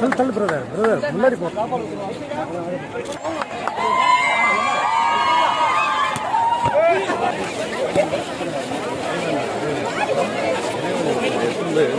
தள்ளு தள்ளு brother brother முன்னாடி போ.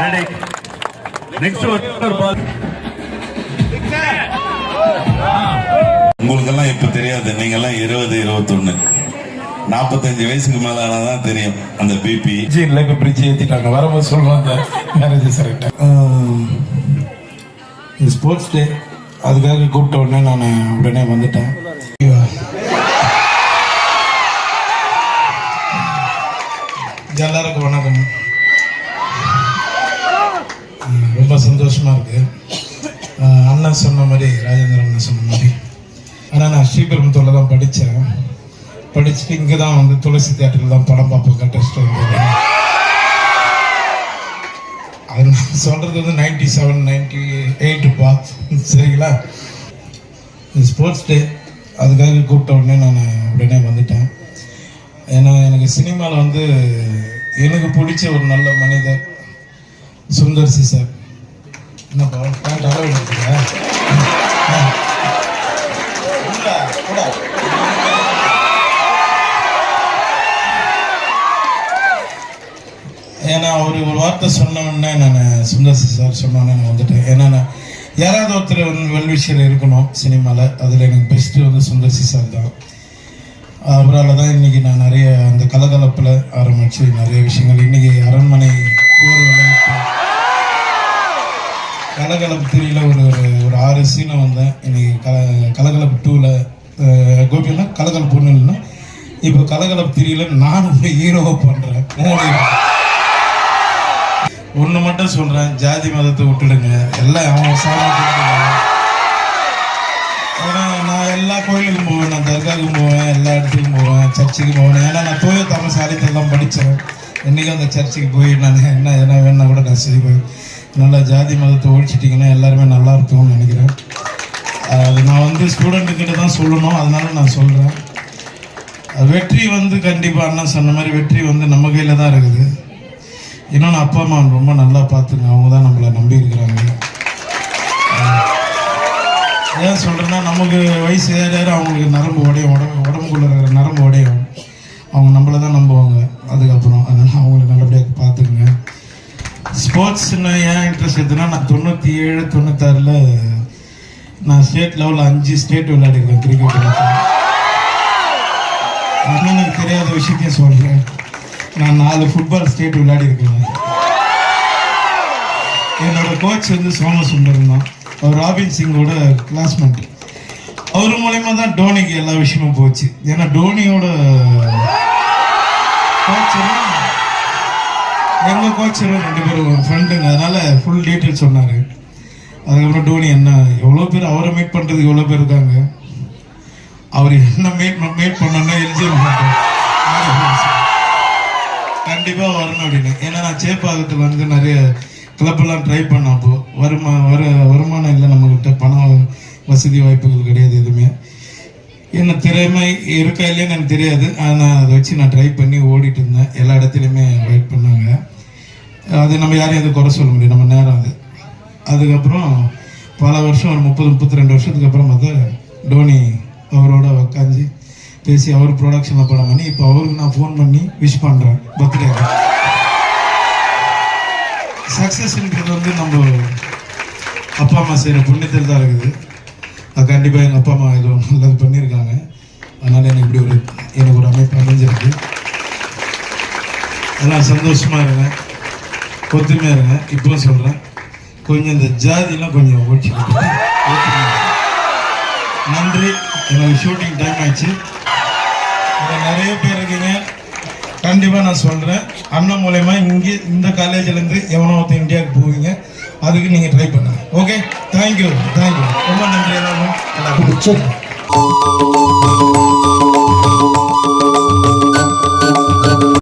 ரெடி நெக்ஸ்ட் ஒரு பால் உங்களுக்கெல்லாம் இப்ப தெரியாது. நீங்க எல்லாம் இருபது இருபத்தொன்னு. நாற்பத்தஞ்சு வயசுக்கு மேல ஆனாதான் தெரியும் அந்த பிபி ஜீன்ல இப்ப பிரிட்ஜ் ஏத்திட்டாங்க. வரும்போது சொல்லுவாங்க மேரேஜ் கரெக்டா ஸ்போர்ட்ஸ் டே அதுக்காக கூப்பிட்ட உடனே நான் உடனே வந்துட்டேன். எல்லாருக்கும் வணக்கம். ரொம்ப சந்தோஷமாக இருக்குது அண்ணன் சொன்ன மாதிரி ராஜேந்திர அண்ணன் சொன்ன மாதிரி. ஆனால் நான் ஸ்ரீபெரும்புத்தூரில் தான் படித்தேன் படிச்சுட்டு இங்கே தான் வந்து துளசி தேட்டரில் தான் படம் பார்ப்போம் கட்டஸ்ட்டு அது நான் சொல்கிறது வந்து நைன்டி செவன் நைன்டி எயிட்டுப்பா சரிங்களா ஸ்போர்ட்ஸ் டே அதுக்காக கூப்பிட்ட உடனே நான் உடனே வந்துட்டேன். ஏன்னா எனக்கு சினிமாவில் வந்து எனக்கு பிடிச்ச ஒரு நல்ல மனிதர் சுந்தர் சி சார். என்னப்பா பேண்ட் அளவு ஏன்னா அவர் ஒரு வார்த்தை சொன்ன உடனே நான் சுந்தர் சி சார் சொன்னோன்னே நான் வந்துட்டேன். ஏன்னா நான் யாராவது ஒருத்தர் வந்து வெல்விஷியர் இருக்கணும் சினிமாவில் அதில் எனக்கு பெஸ்ட்டு வந்து சுந்தர் சி சார் தான். அவரால் தான் இன்றைக்கி நான் நிறைய அந்த கலகலப்பில் ஆரம்பித்து நிறைய விஷயங்கள். இன்றைக்கி அரண்மனை போர் விளையாட்டு. கலகலப்பு த்ரீல ஒரு ஒரு ஆறு சீனை வந்தேன். இன்னைக்கு கல கலகலப்பு டூவில் கோபியெல்லாம் கலகலப்பு ஒன்று இல்லைன்னா இப்போ கலகலப்பு த்ரீல நான் ஒரு ஹீரோவை பண்ணுறேன் மூணு ஒன்று மட்டும் சொல்கிறேன் ஜாதி மதத்தை விட்டுடுங்க. எல்லாம் அவன் சாமி எல்லா கோயிலுக்கும் போவேன் நான் தர்காவுக்கும் போவேன் எல்லா இடத்துக்கும் போவேன் சர்ச்சுக்கு போவேன். ஏன்னா நான் தூய தமிழ் சாலித்தில் தான் படித்தேன் என்றைக்கும் அந்த சர்ச்சுக்கு போய் நான் என்ன எதனா வேணா கூட நான் செய்வேன் நல்லா ஜாதி மதத்தை ஒழிச்சிட்டிங்கன்னா எல்லாருமே நல்லா இருக்கும்னு நினைக்கிறேன். அது நான் வந்து ஸ்டூடெண்ட்டுக்கிட்ட தான் சொல்லணும் அதனால நான் சொல்கிறேன் வெற்றி வந்து கண்டிப்பாக அண்ணன் சொன்ன மாதிரி வெற்றி வந்து நம்ம கையில் தான் இருக்குது. இன்னொன்று அப்பா அம்மா ரொம்ப நல்லா பார்த்துங்க. அவங்க தான் நம்மளை நம்பி நமக்கு நேரம் அவங்களுக்கு நரம்பு உடையும் உடம்பு உடம்புக்குள்ள இருக்கிற நரம்பு உடையும் அவங்க நம்மளை தான் நம்புவாங்க. அதுக்கப்புறம் அதனால் அவங்கள நல்லபடியாக பார்த்துக்குங்க. ஸ்போர்ட்ஸ்னு ஏன் இன்ட்ரெஸ்ட் எடுத்துன்னா நான் தொண்ணூற்றி ஏழு தொண்ணூத்தாறில் நான் ஸ்டேட் லெவலில் அஞ்சு ஸ்டேட் விளையாடிருக்கேன் கிரிக்கெட் எனக்கு தெரியாத விஷயத்தையும் சொல்கிறேன் நான் நாலு ஃபுட்பால் ஸ்டேட் விளையாடிருக்கேன் என்னோட கோச் வந்து சோமசுந்தரம் தான். அவர் ராபின் சிங்கோட கிளாஸ்மேட் அவர் மூலயமா தான் டோனிக்கு எல்லா விஷயமும் போச்சு. ஏன்னா டோனியோட கோச்சரும் எங்க கோச்சரும் ரெண்டு பேரும் ஃப்ரெண்டுங்க அதனால ஃபுல் டீட்டெயில் சொன்னாரு. அதுக்கப்புறம் டோனி என்ன எவ்வளோ பேர் அவரை மீட் பண்ணுறதுக்கு எவ்வளோ பேர் இருக்காங்க? அவர் என்ன மீட் மீட் பண்ணோன்னா எலிஜிபிள் கண்டிப்பாக வரணும் அப்படின்னு. ஏன்னா நான் சேப்பாக்கத்தில் வந்து நிறைய கிளப்பெல்லாம் ட்ரை பண்ண அப்போது வருமா வர வருமானம் இல்லை நம்மகிட்ட. பணம் வசதி வாய்ப்புகள் கிடையாது எதுவுமே. என்ன திறமை இருக்கா இல்லையான்னு எனக்கு தெரியாது. ஆனால் அதை வச்சு நான் ட்ரை பண்ணி ஓடிட்டு இருந்தேன். எல்லா இடத்துலையுமே வெயிட் பண்ணாங்க. அது நம்ம யாரையும் எதுவும் குறை சொல்ல முடியும் நம்ம நேரம் அது. அதுக்கப்புறம் பல வருஷம் ஒரு முப்பது முப்பத்தி ரெண்டு வருஷத்துக்கு அப்புறம் பார்த்தா டோனி அவரோட உக்காந்து பேசி அவர் ப்ரொடக்ஷனில் படம் பண்ணி இப்போ அவருக்கு நான் ஃபோன் பண்ணி விஷ் பண்ணுறேன் பர்த்டே சக்ஸஸ்ன்றது வந்து நம்ம அப்பா அம்மா செய்கிற புண்ணியத்தில் தான் இருக்குது. அது கண்டிப்பாக எங்கள் அப்பா அம்மா ஏதோ நல்லது பண்ணியிருக்காங்க. அதனால் எனக்கு இப்படி ஒரு எனக்கு ஒரு அமைப்பு அமைஞ்சிருக்கு. எல்லாம் சந்தோஷமாக இருங்க. ஒத்துமையாக இருங்க. இப்போ சொல்கிறேன் கொஞ்சம் இந்த ஜாதிலாம் கொஞ்சம் ஒழிச்சு நன்றி. எனக்கு ஷூட்டிங் டைம் ஆயிடுச்சு இதில் நிறைய பேர் இருக்கீங்க. கண்டிப்பாக நான் சொல்கிறேன் அண்ணன் மூலயமா இங்கே இந்த காலேஜிலேருந்து எவனோ ஒருத்தர் இந்தியாவுக்கு போவீங்க. அதுக்கு நீங்க ட்ரை பண்ணுங்க. ஓகே தேங்க்யூ தேங்க்யூ ரொம்ப நன்றி எல்லாரும் சரி